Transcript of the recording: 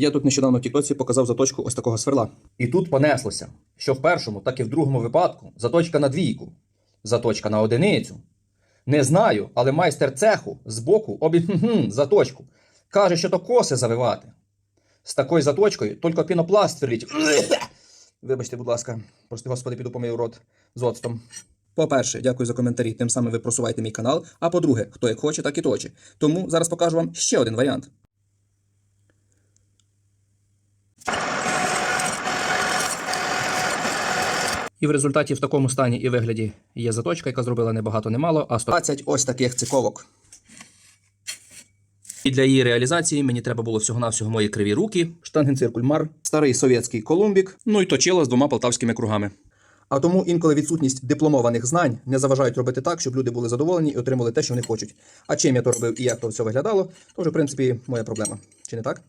Я тут нещодавно в Тіктоці показав заточку ось такого сверла. І тут понеслося, що в першому, так і в другому випадку заточка на двійку, заточка на одиницю. Не знаю, але майстер цеху збоку обі заточку. Каже, що то коси завивати. З такою заточкою тільки пінопласт сверлить. Вибачте, будь ласка, прости господи, піду помию рот з оцтом. По-перше, дякую за коментарі, тим самим ви просуваєте мій канал. А по-друге, хто як хоче, так і точе. Тому зараз покажу вам ще один варіант. І в результаті в такому стані і вигляді є заточка, яка зробила не багато, не мало, а 120 ось таких циковок. І для її реалізації мені треба було всього-навсього мої криві руки, штангенциркуль Мар, старий совєтський колумбік, ну і точило з двома полтавськими кругами. А тому інколи відсутність дипломованих знань не заважають робити так, щоб люди були задоволені і отримали те, що вони хочуть. А чим я то робив і як то все виглядало, то вже, в принципі, моя проблема. Чи не так?